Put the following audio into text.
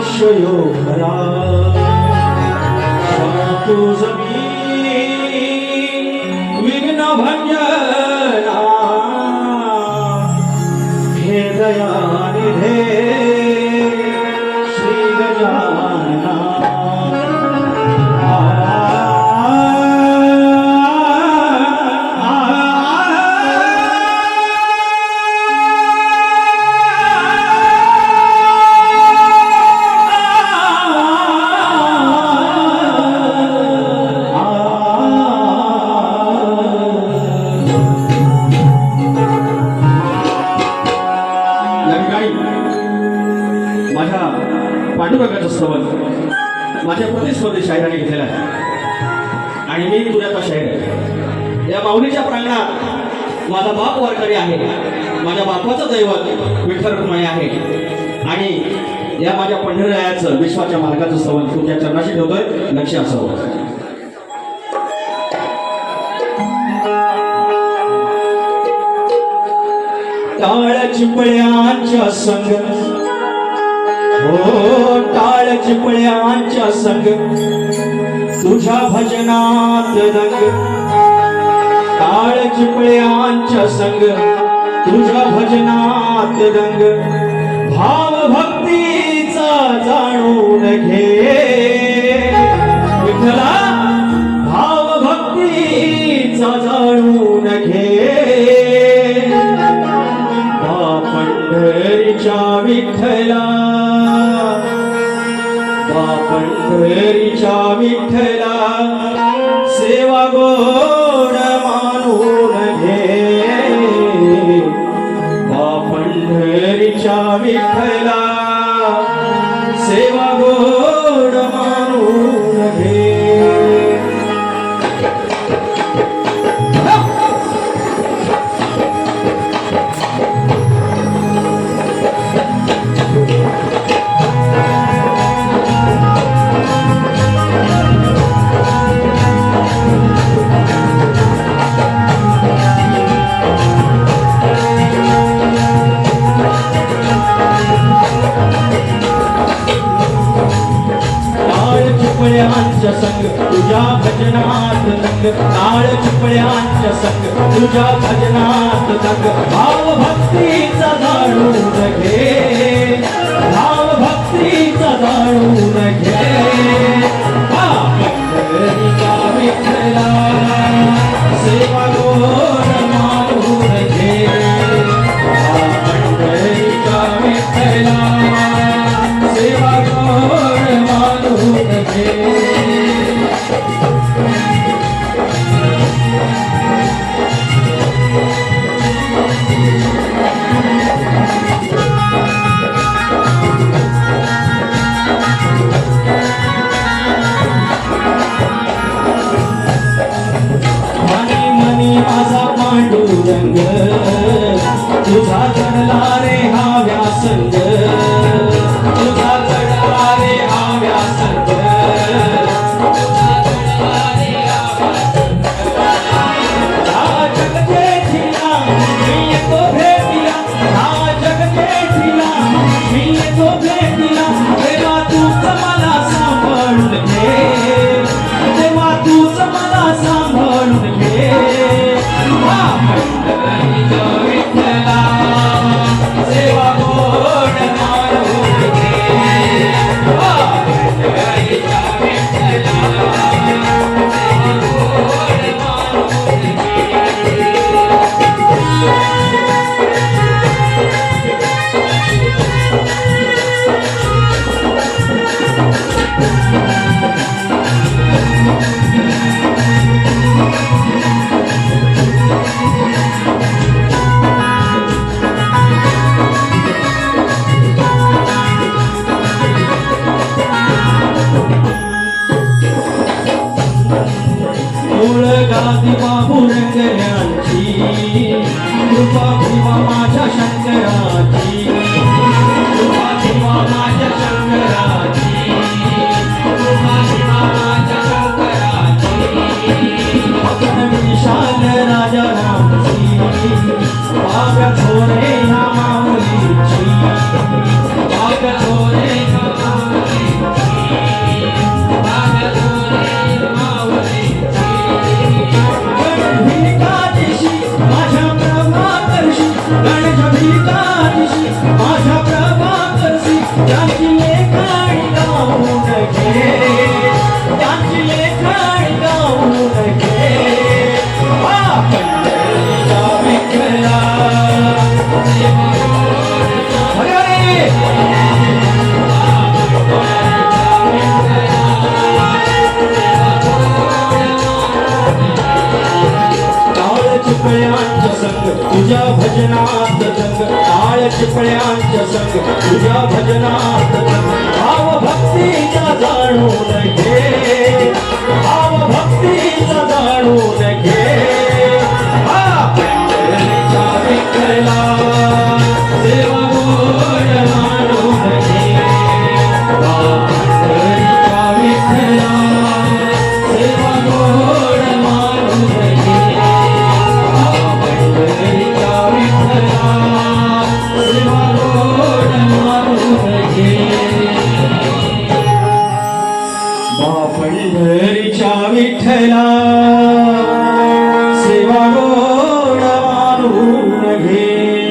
Shayo Hara Shatu Zami पांडुरंगाचं श्रवण माझ्या प्रतिस्पर्धी शाहिराने घेतलेला आहे. आणि मी पुण्याचा शाहीर आहे. या माऊलीच्या प्रांगणात माझा बाप वारकरी आहे. माझ्या बापाचं दैवत विठ्ठल रुक्माई आहे. आणि या माझ्या पंढररायाचं विश्वाच्या मार्गाचं स्तवन तुमच्या चरणाशी ठेवतोय. लक्ष असावं काळ्या चिपळ्याच्या संग हो टाळ चिपळ्यांच्या संग तुझ्या भजनात रंग. टाळ चिपळ्यांच्या संग तुझ्या भजनात रंग. भाव भक्तीचा जाणून पंढरीच्या विठ्ठला सेवा गोड मानून घे. पंढरीच्या विठ्ठला सेवा चिपळ्यांच्या संग तुझ्या भजनात रंग टाळ चिपळ्यांच्या संग तुझ्या भजनात रंग भाव भक्तीचा जाणून घे. भाव भक्तीचा जाणून घे. तुझा गादी बाबू रंगण्यांची कृपा कृपा माझ्या शंकराची कृपा कृपा माझ्या शंकराची. चिपळ्यांच्या संग तुझ्या भजनात जंग आय चिपळ्यांच्या संग तुझ्या भजनात भाव भक्तीचा जाणून घे भाव भक्तीचा जाणून घे. Guru Nagin.